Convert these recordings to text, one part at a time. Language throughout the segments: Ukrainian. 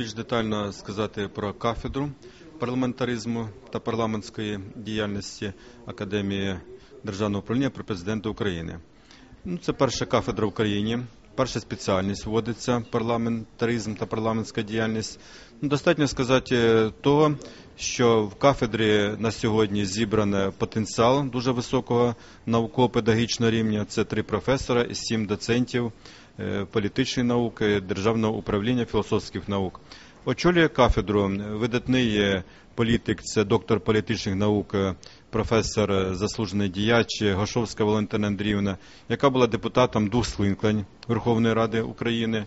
більш детально сказати про кафедру парламентаризму та парламентської діяльності Академії державного управління при президента України. Ну, це перша кафедра в Україні. Перша спеціальність вводиться парламентаризм та парламентська діяльність. Ну, достатньо сказати е, того, що в кафедрі на сьогодні зібране потенціал дуже високого науково-педагогічного рівня. Це три професора і сім доцентів е, політичної науки, державного управління філософських наук. Очолює кафедру видатний е, політик, це доктор політичних наук, професор е, заслужений діяч Гашовська Валентина Андріївна, яка була депутатом двох скликань Верховної Ради України,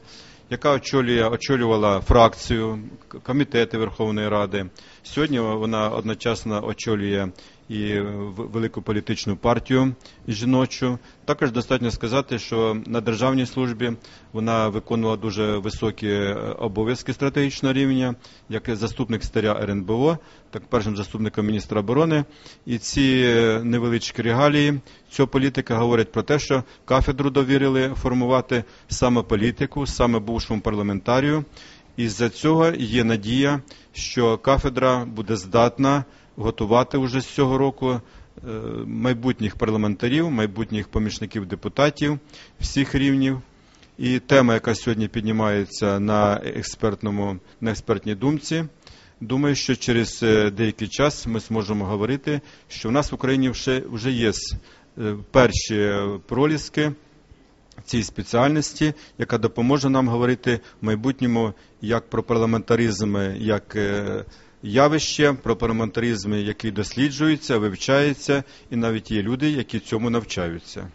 яка очолює очолювала фракцію комітети Верховної Ради. Сьогодні вона одночасно очолює і велику політичну партію жіночу. Також достатньо сказати, що на державній службі вона виконувала дуже високі е, обов'язки стратегічного рівня, як заступник старя РНБО, так першим заступником міністра оборони. І ці е, невеличкі регалії цього політика говорять про те, що кафедру довірили формувати саме політику, саме бувшому парламентарію. І з-за цього є надія, що кафедра буде здатна готувати вже з цього року е, майбутніх парламентарів, майбутніх помічників депутатів всіх рівнів. І тема, яка сьогодні піднімається на експертному на експертній думці, думаю, що через е, деякий час ми зможемо говорити, що в нас в Україні вже, вже є е, перші проліски цій спеціальності, яка допоможе нам говорити в майбутньому як про парламентаризм, як е, явище, про парламентаризм, який досліджується, вивчається, і навіть є люди, які цьому навчаються.